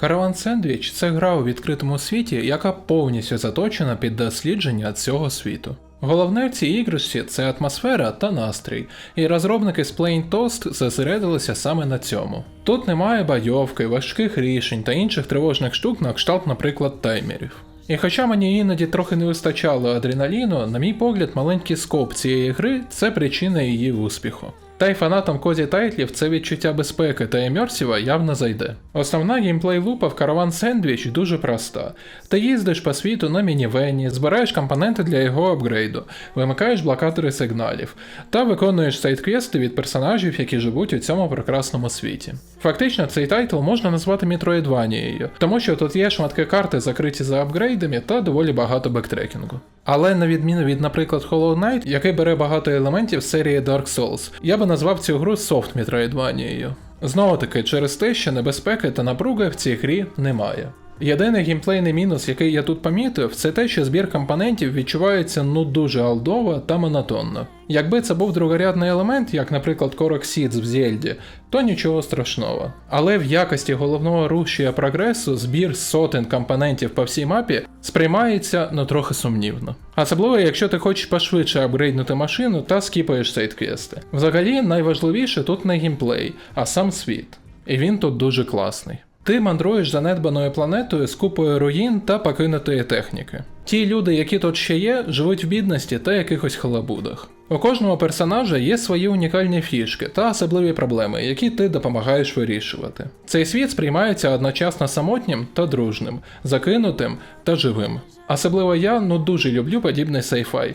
Caravan Sandwich це гра у відкритому світі, яка повністю заточена під дослідження цього світу. Головне в цій іграшці це атмосфера та настрій, і розробники з Plain Toast зосередилися саме на цьому. Тут немає бойовки, важких рішень та інших тривожних штук на кшталт, наприклад, таймерів. І хоча мені іноді трохи не вистачало адреналіну, на мій погляд, маленький скоп цієї гри це причина її успіху. Та й фанатам Козі Тайтлів це відчуття безпеки та емерсіва явно зайде. Основна геймплей лупа в Caravan Sandwich дуже проста. Ти їздиш по світу на мінівені, збираєш компоненти для його апгрейду, вимикаєш блокатори сигналів та виконуєш сайт-квести від персонажів, які живуть у цьому прекрасному світі. Фактично, цей тайтл можна назвати Metroidvaniєю, тому що тут є шматки карти, закриті за апгрейдами та доволі багато бектрекінгу. Але на відміну від, наприклад, Hollow Knight, який бере багато елементів серії Dark Souls, я би назвав цю гру софт Metroidvaniєю. Знову таки, через те, що небезпеки та напруги в цій грі немає. Єдиний геймплейний мінус, який я тут помітив, це те, що збір компонентів відчувається ну дуже алдово та монотонно. Якби це був другорядний елемент, як, наприклад, Korok Seeds в Зельді, то нічого страшного. Але в якості головного рушія прогресу збір сотень компонентів по всій мапі сприймається ну трохи сумнівно. Особливо, якщо ти хочеш пошвидше апгрейднути машину та скіпаєш сайт-квести. Взагалі, найважливіше тут не геймплей, а сам світ. І він тут дуже класний. Ти мандруєш занедбаною планетою з купою руїн та покинутої техніки. Ті люди, які тут ще є, живуть в бідності та якихось халабудах. У кожного персонажа є свої унікальні фішки та особливі проблеми, які ти допомагаєш вирішувати. Цей світ сприймається одночасно самотнім та дружним, закинутим та живим. Особливо я ну дуже люблю подібний сейфай.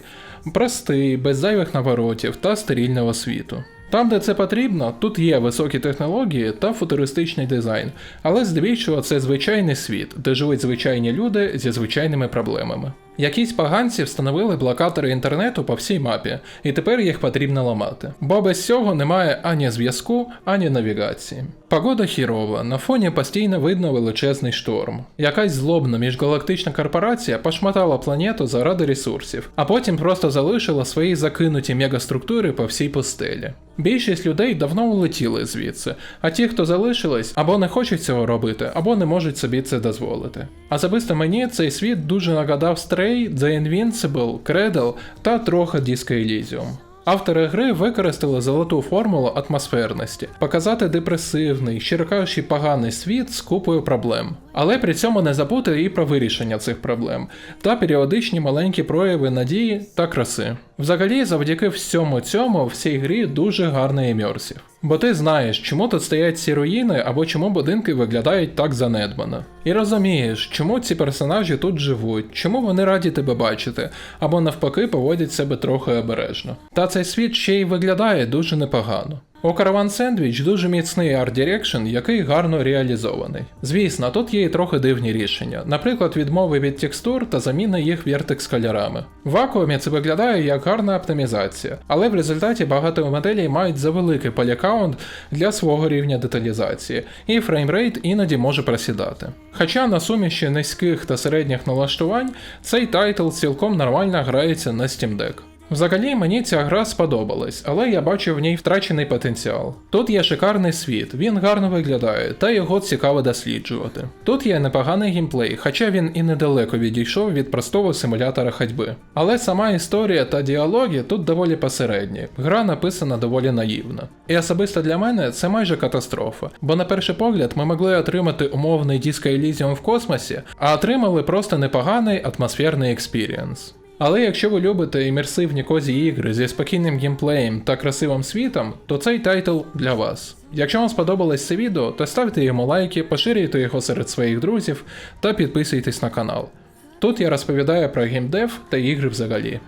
Простий, без зайвих наворотів та стерільного світу. Там, де це потрібно, тут є високі технології та футуристичний дизайн, але здебільшого це звичайний світ, де живуть звичайні люди зі звичайними проблемами. Якісь поганці встановили блокатори інтернету по всій мапі, і тепер їх потрібно ламати. Бо без цього немає ані зв'язку, ані навігації. Погода хірова, на фоні постійно видно величезний шторм. Якась злобна міжгалактична корпорація пошматала планету заради ресурсів, а потім просто залишила свої закинуті мегаструктури по всій пустелі. Більшість людей давно улетіли звідси, а ті, хто залишились, або не хочуть цього робити, або не можуть собі це дозволити. Особисто мені цей світ дуже нагадав Stray, The Invincible, Cradle та трохи Disco Elysium. Автори гри використали золоту формулу атмосферності, показати депресивний, щиро кажучи, поганий світ з купою проблем. Але при цьому не забути і про вирішення цих проблем, та періодичні маленькі прояви надії та краси. Взагалі, завдяки всьому цьому в цій грі дуже гарний імерсів. Бо ти знаєш, чому тут стоять ці руїни або чому будинки виглядають так занедбано. І розумієш, чому ці персонажі тут живуть, чому вони раді тебе бачити, або навпаки поводять себе трохи обережно. Та цей світ ще й виглядає дуже непогано. У Caravan Sandwich дуже міцний Art Direction, який гарно реалізований. Звісно, тут є і трохи дивні рішення, наприклад, відмови від текстур та заміни їх вертекс кольорами. В вакуумі це виглядає як гарна оптимізація, але в результаті багато моделей мають завеликий полікаунт для свого рівня деталізації, і фреймрейт іноді може просідати. Хоча на суміші низьких та середніх налаштувань цей тайтл цілком нормально грається на Steam Deck. Взагалі мені ця гра сподобалась, але я бачу в ній втрачений потенціал. Тут є шикарний світ, він гарно виглядає, та його цікаво досліджувати. Тут є непоганий геймплей, хоча він і недалеко відійшов від простого симулятора ходьби. Але сама історія та діалоги тут доволі посередні, гра написана доволі наївно. І особисто для мене це майже катастрофа, бо на перший погляд ми могли отримати умовний Disco Elysium в космосі, а отримали просто непоганий атмосферний експірієнс. Але якщо ви любите імерсивні козі ігри зі спокійним геймплеєм та красивим світом, то цей тайтл для вас. Якщо вам сподобалось це відео, то ставте йому лайки, поширюйте його серед своїх друзів та підписуйтесь на канал. Тут я розповідаю про геймдев та ігри взагалі.